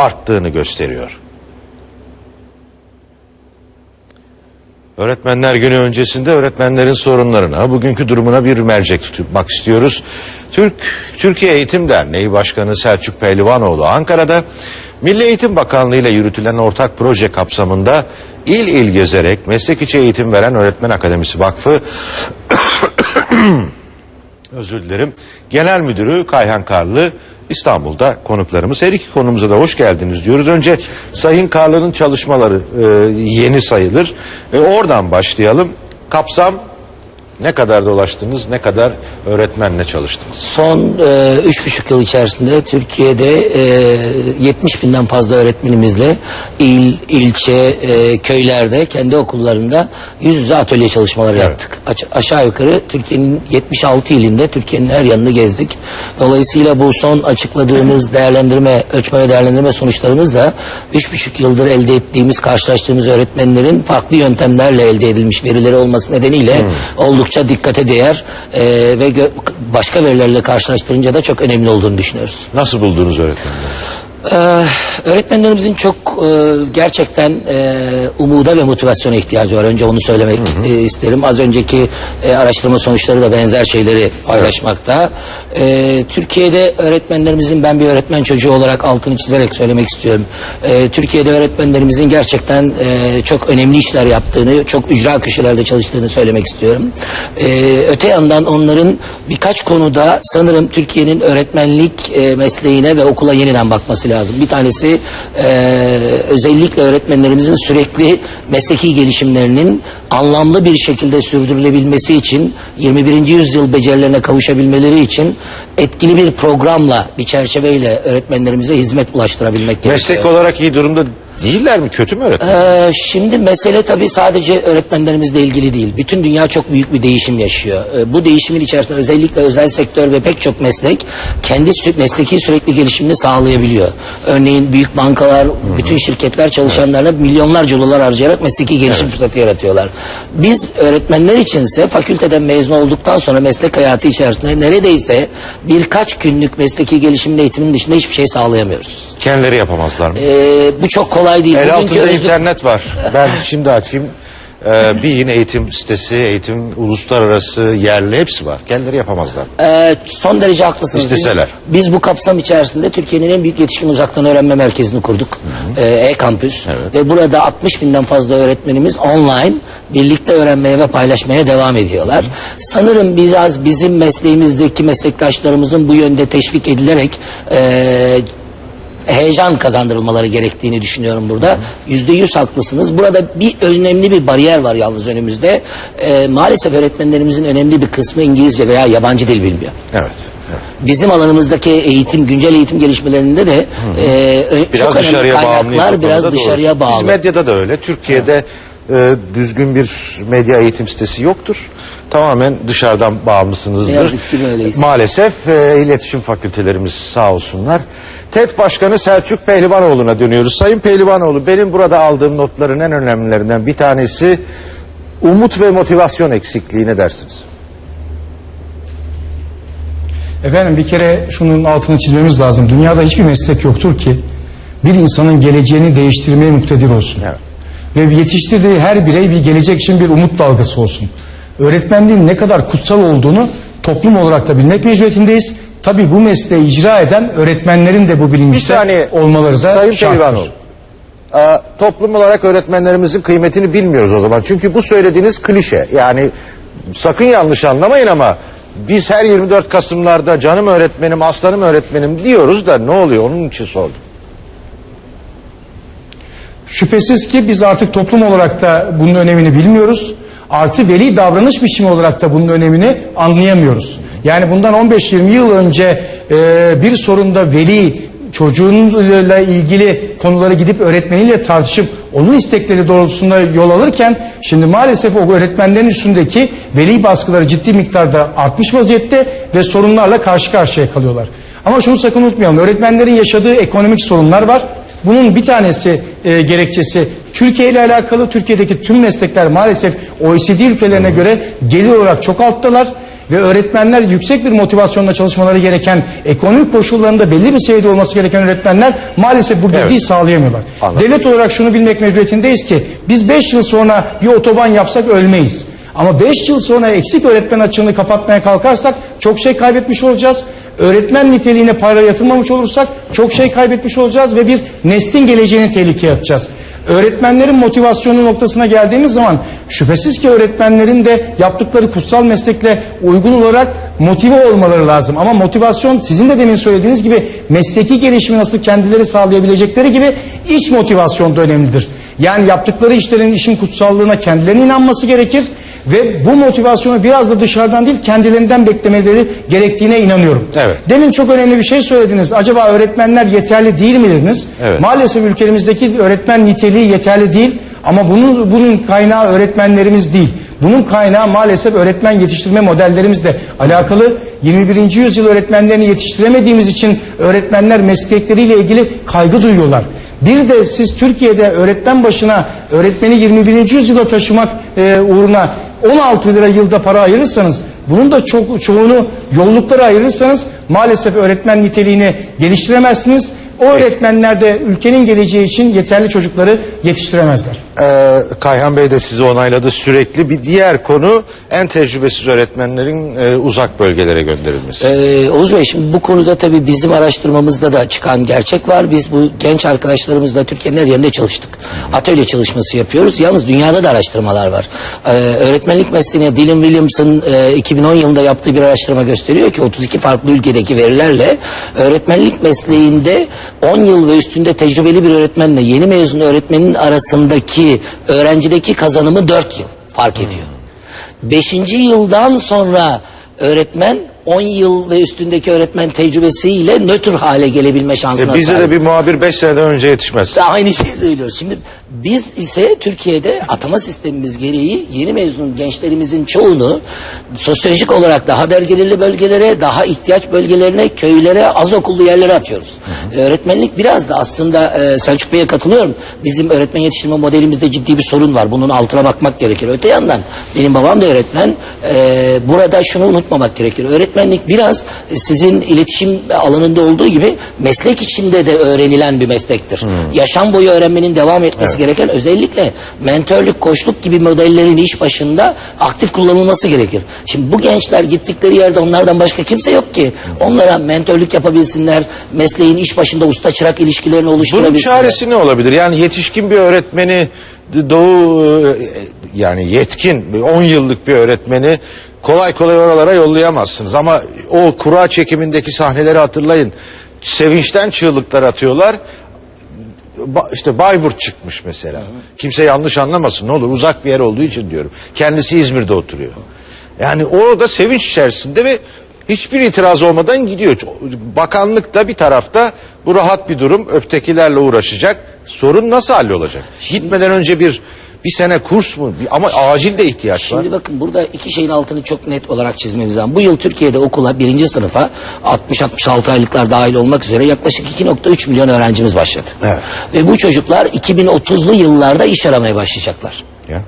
arttığını gösteriyor. Öğretmenler günü öncesinde öğretmenlerin sorunlarına, bugünkü durumuna bir mercek tutmak istiyoruz. Türk Türkiye Eğitim Derneği Başkanı Selçuk Pehlivanoğlu Ankara'da Milli Eğitim Bakanlığı ile yürütülen ortak proje kapsamında il il gezerek meslek içi eğitim veren Öğretmen Akademisi Vakfı özür dilerim. Genel Müdürü Kayhan Karlı İstanbul'da konuklarımız. Her iki konumuza da hoş geldiniz diyoruz. Önce Sayın Karlı'nın çalışmaları e, yeni sayılır. E, oradan başlayalım. Kapsam ne kadar dolaştınız, ne kadar öğretmenle çalıştınız? Son e, üç buçuk yıl içerisinde Türkiye'de e, 70 binden fazla öğretmenimizle il, ilçe, e, köylerde, kendi okullarında yüz yüze atölye çalışmaları yaptık. Aç- aşağı yukarı Türkiye'nin 76 ilinde Türkiye'nin her yanını gezdik. Dolayısıyla bu son açıkladığımız değerlendirme, ölçme ve değerlendirme sonuçlarımız da üç buçuk yıldır elde ettiğimiz, karşılaştığımız öğretmenlerin farklı yöntemlerle elde edilmiş verileri olması nedeniyle oldukça dikkate değer e, ve başka verilerle karşılaştırınca da çok önemli olduğunu düşünüyoruz. Nasıl buldunuz öğretmenleri? Ee, öğretmenlerimizin çok e, gerçekten e, umuda ve motivasyona ihtiyacı var. Önce onu söylemek e, isterim. Az önceki e, araştırma sonuçları da benzer şeyleri paylaşmakta. E, Türkiye'de öğretmenlerimizin ben bir öğretmen çocuğu olarak altını çizerek söylemek istiyorum. E, Türkiye'de öğretmenlerimizin gerçekten e, çok önemli işler yaptığını, çok ücra köşelerde çalıştığını söylemek istiyorum. E, öte yandan onların birkaç konuda sanırım Türkiye'nin öğretmenlik e, mesleğine ve okula yeniden bakması lazım. Bir tanesi e, özellikle öğretmenlerimizin sürekli mesleki gelişimlerinin anlamlı bir şekilde sürdürülebilmesi için 21. yüzyıl becerilerine kavuşabilmeleri için etkili bir programla, bir çerçeveyle öğretmenlerimize hizmet ulaştırabilmek gerekiyor. Meslek olarak iyi durumda değiller mi? Kötü mü öğretmen? Ee, şimdi mesele tabii sadece öğretmenlerimizle ilgili değil. Bütün dünya çok büyük bir değişim yaşıyor. Ee, bu değişimin içerisinde özellikle özel sektör ve pek çok meslek kendi sü- mesleki sürekli gelişimini sağlayabiliyor. Örneğin büyük bankalar, bütün şirketler çalışanlarına milyonlarca dolar harcayarak mesleki gelişim fırsatı yaratıyorlar. Biz öğretmenler içinse fakülteden mezun olduktan sonra meslek hayatı içerisinde neredeyse birkaç günlük mesleki gelişimin eğitimin dışında hiçbir şey sağlayamıyoruz. Kendileri yapamazlar mı? Ee, bu çok kolay değil. El altında özlük- internet var. Ben şimdi açayım. Ee, bir yine eğitim sitesi, eğitim uluslararası, yerli hepsi var. Kendileri yapamazlar. Ee, son derece haklısınız. İsteseler. Biz, biz bu kapsam içerisinde Türkiye'nin en büyük yetişkin uzaktan öğrenme merkezini kurduk. Ee, E-Kampüs. Ve burada 60 binden fazla öğretmenimiz online birlikte öğrenmeye ve paylaşmaya devam ediyorlar. Sanırım biraz bizim mesleğimizdeki meslektaşlarımızın bu yönde teşvik edilerek e, heyecan kazandırılmaları gerektiğini düşünüyorum burada. Yüzde yüz haklısınız. Burada bir önemli bir bariyer var yalnız önümüzde. Ee, maalesef öğretmenlerimizin önemli bir kısmı İngilizce veya yabancı dil bilmiyor. Evet. Bizim alanımızdaki eğitim, güncel eğitim gelişmelerinde de e, Biraz çok önemli dışarıya bağımlıyız. kaynaklar biraz dışarıya bağlı. Biz medyada da öyle. Türkiye'de e, düzgün bir medya eğitim sitesi yoktur. Tamamen dışarıdan bağımlısınızdır. Ne yazık ki böyleyiz. Maalesef e, iletişim fakültelerimiz sağ olsunlar. TED Başkanı Selçuk Pehlivanoğlu'na dönüyoruz. Sayın Pehlivanoğlu benim burada aldığım notların en önemlilerinden bir tanesi umut ve motivasyon eksikliği ne dersiniz? Efendim bir kere şunun altını çizmemiz lazım. Dünyada hiçbir meslek yoktur ki bir insanın geleceğini değiştirmeye muktedir olsun. Evet. Ve yetiştirdiği her birey bir gelecek için bir umut dalgası olsun. Öğretmenliğin ne kadar kutsal olduğunu toplum olarak da bilmek mecburiyetindeyiz. Tabii bu mesleği icra eden öğretmenlerin de bu bilinçte saniye olmaları da Sayın şarttır. Aa, toplum olarak öğretmenlerimizin kıymetini bilmiyoruz o zaman. Çünkü bu söylediğiniz klişe. Yani sakın yanlış anlamayın ama biz her 24 Kasımlarda canım öğretmenim, aslanım öğretmenim diyoruz da ne oluyor onun için sordum. Şüphesiz ki biz artık toplum olarak da bunun önemini bilmiyoruz. Artı veli davranış biçimi olarak da bunun önemini anlayamıyoruz. Yani bundan 15-20 yıl önce e, bir sorunda veli çocuğunla ilgili konuları gidip öğretmeniyle tartışıp onun istekleri doğrultusunda yol alırken şimdi maalesef o öğretmenlerin üstündeki veli baskıları ciddi miktarda artmış vaziyette ve sorunlarla karşı karşıya kalıyorlar. Ama şunu sakın unutmayalım öğretmenlerin yaşadığı ekonomik sorunlar var. Bunun bir tanesi e, gerekçesi Türkiye ile alakalı Türkiye'deki tüm meslekler maalesef OECD ülkelerine göre gelir olarak çok alttalar ve öğretmenler yüksek bir motivasyonla çalışmaları gereken ekonomik koşullarında belli bir seviyede olması gereken öğretmenler maalesef bu bilgiyi Evet. sağlayamıyorlar. Anladım. Devlet olarak şunu bilmek mecburiyetindeyiz ki biz 5 yıl sonra bir otoban yapsak ölmeyiz. Ama 5 yıl sonra eksik öğretmen açığını kapatmaya kalkarsak çok şey kaybetmiş olacağız. Öğretmen niteliğine para yatırmamış olursak çok şey kaybetmiş olacağız ve bir neslin geleceğini tehlikeye atacağız. Öğretmenlerin motivasyonu noktasına geldiğimiz zaman şüphesiz ki öğretmenlerin de yaptıkları kutsal meslekle uygun olarak motive olmaları lazım. Ama motivasyon sizin de demin söylediğiniz gibi mesleki gelişimi nasıl kendileri sağlayabilecekleri gibi iç motivasyon da önemlidir. Yani yaptıkları işlerin işin kutsallığına kendilerine inanması gerekir ve bu motivasyonu biraz da dışarıdan değil kendilerinden beklemeleri gerektiğine inanıyorum. Evet. Demin çok önemli bir şey söylediniz. Acaba öğretmenler yeterli değil mi dediniz? Evet. Maalesef ülkemizdeki öğretmen niteliği yeterli değil ama bunun bunun kaynağı öğretmenlerimiz değil. Bunun kaynağı maalesef öğretmen yetiştirme modellerimizle alakalı 21. yüzyıl öğretmenlerini yetiştiremediğimiz için öğretmenler meslekleriyle ilgili kaygı duyuyorlar. Bir de siz Türkiye'de öğretmen başına öğretmeni 21. yüzyıla taşımak e, uğruna 16 lira yılda para ayırırsanız bunun da çok çoğunu yolluklara ayırırsanız maalesef öğretmen niteliğini geliştiremezsiniz. O öğretmenler de ülkenin geleceği için yeterli çocukları yetiştiremezler. Ee, Kayhan Bey de sizi onayladı sürekli. Bir diğer konu en tecrübesiz öğretmenlerin e, uzak bölgelere gönderilmesi. Ee, Oğuz Bey şimdi bu konuda tabii bizim araştırmamızda da çıkan gerçek var. Biz bu genç arkadaşlarımızla Türkiye'nin her yerinde çalıştık. Atölye çalışması yapıyoruz. Yalnız dünyada da araştırmalar var. Ee, öğretmenlik mesleğine Dylan Williams'ın e, 2010 yılında yaptığı bir araştırma gösteriyor ki 32 farklı ülkedeki verilerle öğretmenlik mesleğinde 10 yıl ve üstünde tecrübeli bir öğretmenle yeni mezun öğretmenin arasındaki öğrencideki kazanımı 4 yıl fark ediyor. Beşinci yıldan sonra öğretmen 10 yıl ve üstündeki öğretmen tecrübesiyle nötr hale gelebilme şansına E, bizde sahip. de bir muhabir 5 seneden önce yetişmez. Aynı şeyi söylüyoruz. Şimdi biz ise Türkiye'de atama sistemimiz gereği yeni mezun gençlerimizin çoğunu sosyolojik olarak daha dergelirli bölgelere, daha ihtiyaç bölgelerine, köylere, az okullu yerlere atıyoruz. Öğretmenlik biraz da aslında e, Selçuk Bey'e katılıyorum. Bizim öğretmen yetiştirme modelimizde ciddi bir sorun var. Bunun altına bakmak gerekir. Öte yandan benim babam da öğretmen. E, burada şunu unutmamak gerekir. Öğretmenlik biraz sizin iletişim alanında olduğu gibi meslek içinde de öğrenilen bir meslektir. Yaşam boyu öğrenmenin devam etmesi gereken özellikle mentörlük, koçluk gibi modellerin iş başında aktif kullanılması gerekir. Şimdi bu gençler gittikleri yerde onlardan başka kimse yok ki. Onlara mentörlük yapabilsinler, mesleğin iş başında usta çırak ilişkilerini Bunun oluşturabilsinler. çaresi ne olabilir? Yani yetişkin bir öğretmeni doğu e, yani yetkin bir 10 yıllık bir öğretmeni kolay kolay oralara yollayamazsınız. Ama o kura çekimindeki sahneleri hatırlayın. Sevinçten çığlıklar atıyorlar. Ba- işte Bayburt çıkmış mesela. Kimse yanlış anlamasın ne olur uzak bir yer olduğu için diyorum. Kendisi İzmir'de oturuyor. Yani orada sevinç içerisinde ve hiçbir itiraz olmadan gidiyor. Bakanlık da bir tarafta bu rahat bir durum öftekilerle uğraşacak. Sorun nasıl hallolacak? Gitmeden önce bir bir sene kurs mu? Bir- ama acil de ihtiyaç var. Şimdi bakın burada iki şeyin altını çok net olarak çizmemiz lazım. Bu yıl Türkiye'de okula birinci sınıfa 60-66 aylıklar dahil olmak üzere yaklaşık 2.3 milyon öğrencimiz başladı. Evet. Ve bu çocuklar 2030'lu yıllarda iş aramaya başlayacaklar. Ya.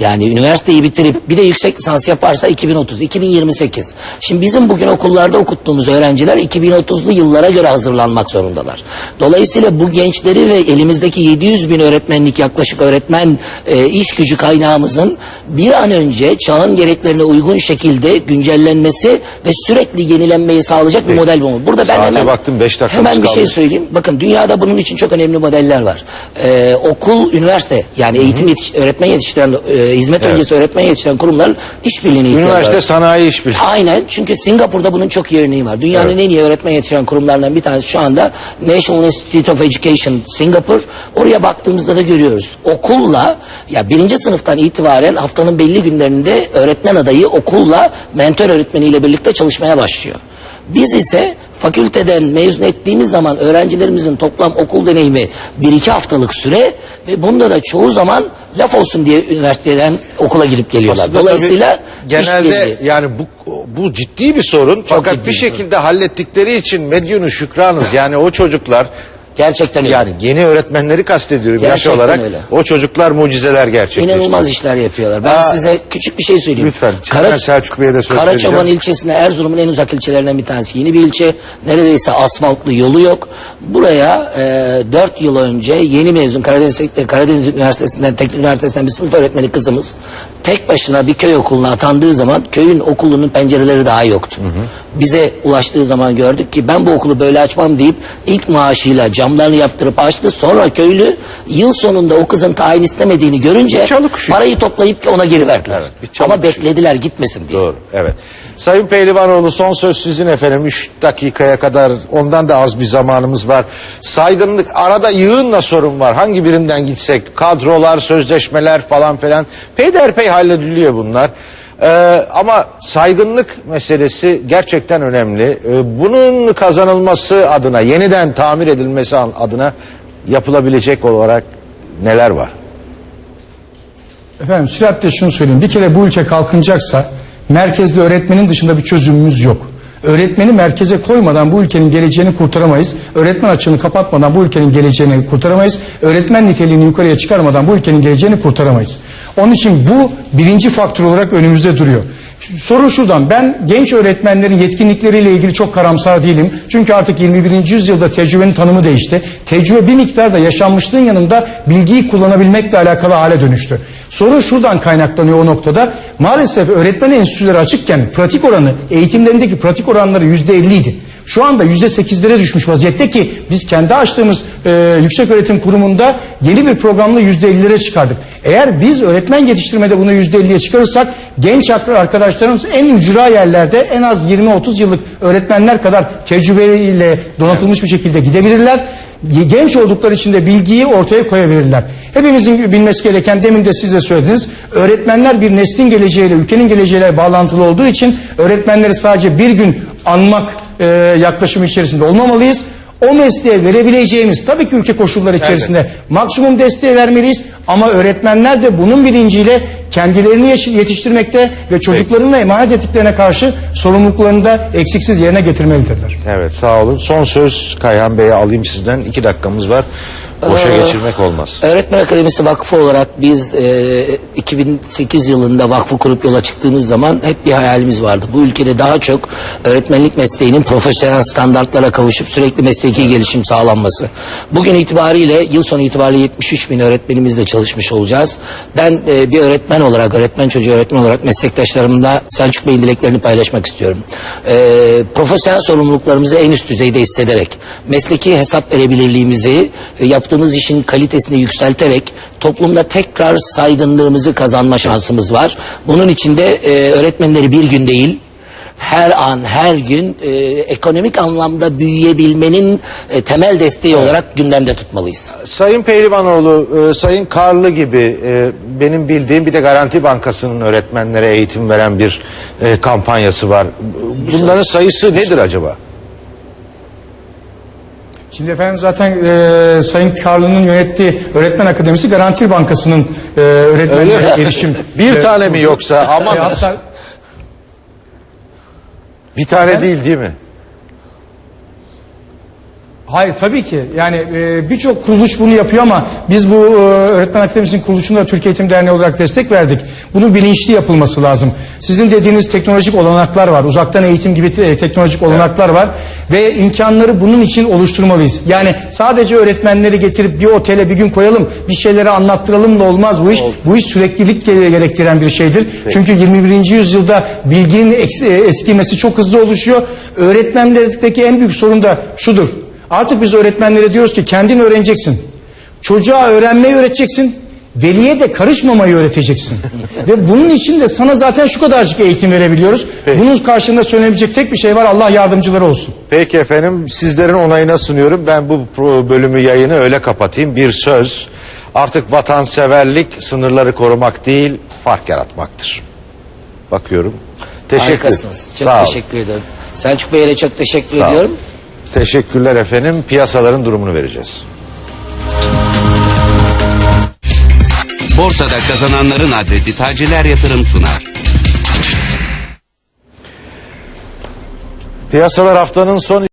Yani üniversiteyi bitirip bir de yüksek lisans yaparsa 2030, 2028. Şimdi bizim bugün okullarda okuttuğumuz öğrenciler 2030'lu yıllara göre hazırlanmak zorundalar. Dolayısıyla bu gençleri ve elimizdeki 700 bin öğretmenlik yaklaşık öğretmen e, iş gücü kaynağımızın bir an önce çağın gereklerine uygun şekilde güncellenmesi ve sürekli yenilenmeyi sağlayacak bir model bulunmalı. Burada ben Saate hemen, baktım, beş dakikamız hemen bir şey kaldı. söyleyeyim. Bakın dünyada bunun için çok önemli modeller var. Ee, okul, üniversite yani eğitim yetiş, öğretmen yetiştiren, e, hizmet Evet. öncesi öğretmen yetiştiren kurumlar işbirliğine Üniversite var. sanayi işbirliği. Aynen çünkü Singapur'da bunun çok iyi örneği var. Dünyanın Evet. en iyi öğretmen yetiştiren kurumlarından bir tanesi şu anda National Institute of Education Singapur. Oraya baktığımızda da görüyoruz. Okulla ya birinci sınıftan itibaren haftanın belli günlerinde öğretmen adayı okulla mentor öğretmeniyle birlikte çalışmaya başlıyor. Biz ise fakülteden mezun ettiğimiz zaman öğrencilerimizin toplam okul deneyimi bir iki haftalık süre ve bunda da çoğu zaman laf olsun diye üniversiteden okula girip geliyorlar. Aslında Dolayısıyla tabii genelde işbirliği. yani bu bu ciddi bir sorun. Fakat ciddi bir bir sorun. şekilde hallettikleri için medyunu şükranız. Yani o çocuklar Gerçekten öyle. Yani yeni öğretmenleri kastediyorum yaş Gerçekten olarak. öyle. O çocuklar mucizeler gerçekleştiriyor. İnanılmaz işler yapıyorlar. Ben Aa, size küçük bir şey söyleyeyim. lütfen, ben Selçuk Bey'e de söz Karaçaban vereceğim. ilçesine Erzurum'un en uzak ilçelerinden bir tanesi. Yeni bir ilçe. Neredeyse asfaltlı yolu yok. Buraya e, 4 yıl önce yeni mezun Karadeniz, Karadeniz Üniversitesi'nden, Teknik Üniversitesi'nden bir sınıf öğretmeni kızımız tek başına bir köy okuluna atandığı zaman köyün okulunun pencereleri daha yoktu. Bize ulaştığı zaman gördük ki ben bu okulu böyle açmam deyip ilk maaşıyla camlarını yaptırıp açtı. Sonra köylü yıl sonunda o kızın tayin istemediğini görünce parayı toplayıp ona geri verdiler. Evet, Ama beklediler gitmesin diye. Doğru, evet. Sayın Pehlivanoğlu son söz sizin efendim. Üç dakikaya kadar ondan da az bir zamanımız var. Saygınlık, arada yığınla sorun var. Hangi birinden gitsek? Kadrolar, sözleşmeler falan filan. Peyderpey hallediliyor bunlar. Ee, ama saygınlık meselesi gerçekten önemli. Ee, bunun kazanılması adına, yeniden tamir edilmesi adına yapılabilecek olarak neler var? Efendim süratle şunu söyleyeyim. Bir kere bu ülke kalkınacaksa merkezde öğretmenin dışında bir çözümümüz yok. Öğretmeni merkeze koymadan bu ülkenin geleceğini kurtaramayız. Öğretmen açığını kapatmadan bu ülkenin geleceğini kurtaramayız. Öğretmen niteliğini yukarıya çıkarmadan bu ülkenin geleceğini kurtaramayız. Onun için bu birinci faktör olarak önümüzde duruyor. Sorun şuradan ben genç öğretmenlerin yetkinlikleriyle ilgili çok karamsar değilim. Çünkü artık 21. yüzyılda tecrübenin tanımı değişti. Tecrübe bir miktar da yaşanmışlığın yanında bilgiyi kullanabilmekle alakalı hale dönüştü. Sorun şuradan kaynaklanıyor o noktada. Maalesef öğretmen enstitüleri açıkken pratik oranı eğitimlerindeki pratik oranları yüzde idi. Şu anda yüzde sekizlere düşmüş vaziyette ki biz kendi açtığımız e, yüksek öğretim kurumunda yeni bir programla yüzde ellilere çıkardık. Eğer biz öğretmen yetiştirmede bunu yüzde elliye çıkarırsak genç arkadaşlarımız en ücra yerlerde en az 20-30 yıllık öğretmenler kadar tecrübeyle donatılmış bir şekilde gidebilirler. Genç oldukları için de bilgiyi ortaya koyabilirler. Hepimizin bilmesi gereken demin de siz de söylediniz. Öğretmenler bir neslin geleceğiyle, ülkenin geleceğiyle bağlantılı olduğu için öğretmenleri sadece bir gün anmak e, yaklaşımı içerisinde olmamalıyız. O mesleğe verebileceğimiz tabii ki ülke koşulları içerisinde maksimum desteği vermeliyiz ama öğretmenler de bunun bilinciyle kendilerini yetiştirmekte ve çocuklarına emanet ettiklerine karşı sorumluluklarını da eksiksiz yerine getirmelidirler. Evet sağ olun. Son söz Kayhan Bey'e alayım sizden. İki dakikamız var. Boşa Ee, geçirmek olmaz. Öğretmen Akademisi Vakfı olarak biz e, 2008 yılında vakfı kurup yola çıktığımız zaman hep bir hayalimiz vardı. Bu ülkede daha çok öğretmenlik mesleğinin profesyonel standartlara kavuşup sürekli mesleki gelişim sağlanması. Bugün itibariyle yıl sonu itibariyle 73 bin öğretmenimizle çalışmış olacağız. Ben e, bir öğretmen olarak, öğretmen çocuğu öğretmen olarak meslektaşlarımla Selçuk Bey'in dileklerini paylaşmak istiyorum. E, profesyonel sorumluluklarımızı en üst düzeyde hissederek, mesleki hesap verebilirliğimizi, e, yaptığımız işin kalitesini yükselterek toplumda tekrar saygınlığımızı kazanma şansımız var. Bunun için de e, öğretmenleri bir gün değil, her an, her gün e, ekonomik anlamda büyüyebilmenin e, temel desteği olarak gündemde tutmalıyız. Sayın Pehlivanoğlu, e, Sayın Karlı gibi e, benim bildiğim bir de Garanti Bankası'nın öğretmenlere eğitim veren bir e, kampanyası var. Bunların sayısı nedir acaba? Şimdi efendim zaten e, Sayın Karlı'nın yönettiği Öğretmen Akademisi Garanti Bankası'nın e, öğretmenlere erişim. Bir e, tane mi yoksa? e, Aman hatta bir tane değil değil mi? Hayır tabii ki yani e, birçok kuruluş bunu yapıyor ama biz bu e, Öğretmen Akademisi'nin kuruluşunda da Türkiye Eğitim Derneği olarak destek verdik. Bunun bilinçli yapılması lazım. Sizin dediğiniz teknolojik olanaklar var. Uzaktan eğitim gibi te- teknolojik olanaklar var. Ve imkanları bunun için oluşturmalıyız. Yani sadece öğretmenleri getirip bir otele bir gün koyalım, bir şeyleri anlattıralım da olmaz bu iş. Bu iş süreklilik ge- gerektiren bir şeydir. Çünkü 21. yüzyılda bilginin eks- e, eskimesi çok hızlı oluşuyor. Öğretmenlerdeki en büyük sorun da şudur. Artık biz öğretmenlere diyoruz ki kendin öğreneceksin. Çocuğa öğrenmeyi öğreteceksin. Veliye de karışmamayı öğreteceksin. Ve bunun için de sana zaten şu kadarcık eğitim verebiliyoruz. Peki. Bunun karşında söylenebilecek tek bir şey var. Allah yardımcıları olsun. Peki efendim sizlerin onayına sunuyorum. Ben bu bölümü yayını öyle kapatayım. Bir söz artık vatanseverlik sınırları korumak değil fark yaratmaktır. Bakıyorum. Teşekkür Harikasınız. Çok Sağ teşekkür ederim. Selçuk Bey'e de çok teşekkür Sağ ediyorum. Teşekkürler efendim. Piyasaların durumunu vereceğiz. Borsada kazananların adresi Taciler Yatırım sunar. Piyasalar haftanın son